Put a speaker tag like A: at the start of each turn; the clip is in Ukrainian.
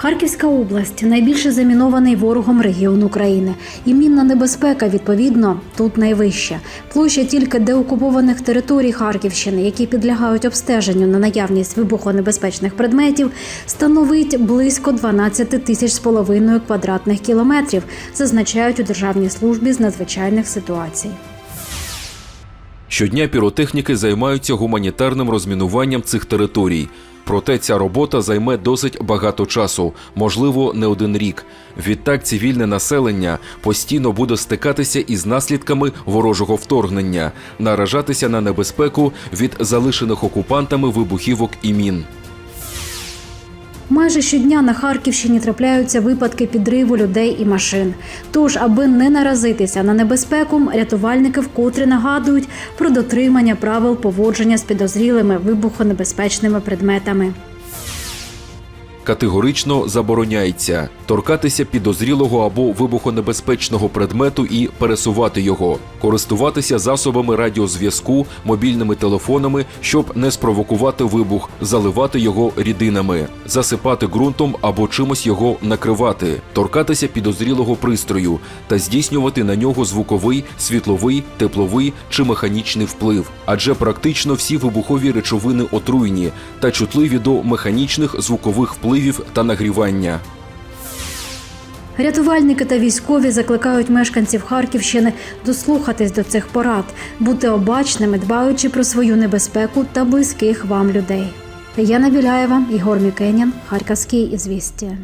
A: Харківська область найбільше замінований ворогом регіон України. І мінна небезпека, відповідно, тут найвища. Площа тільки деокупованих територій Харківщини, які підлягають обстеженню на наявність вибухонебезпечних предметів, становить близько 12 тисяч з половиною квадратних кілометрів, зазначають у Державній службі з надзвичайних ситуацій.
B: Щодня піротехніки займаються гуманітарним розмінуванням цих територій. Проте ця робота займе досить багато часу, можливо, не один рік. Відтак, цивільне населення постійно буде стикатися із наслідками ворожого вторгнення, наражатися на небезпеку від залишених окупантами вибухівок і мін.
A: Майже щодня на Харківщині трапляються випадки підриву людей і машин. Тож, аби не наразитися на небезпеку, рятувальники вкотре нагадують про дотримання правил поводження з підозрілими вибухонебезпечними предметами.
B: Категорично забороняється торкатися підозрілого або вибухонебезпечного предмету і пересувати його, користуватися засобами радіозв'язку, мобільними телефонами, щоб не спровокувати вибух, заливати його рідинами, засипати ґрунтом або чимось його накривати, торкатися підозрілого пристрою та здійснювати на нього звуковий, світловий, тепловий чи механічний вплив. Адже практично всі вибухові речовини отруйні та чутливі до механічних звукових впливів та нагрівання.
A: Рятувальники та військові закликають мешканців Харківщини дослухатись до цих порад, бути обачними, дбаючи про свою небезпеку та близьких вам людей. Яна Біляєва, Ігор Мікенін, Харківський ізвістія.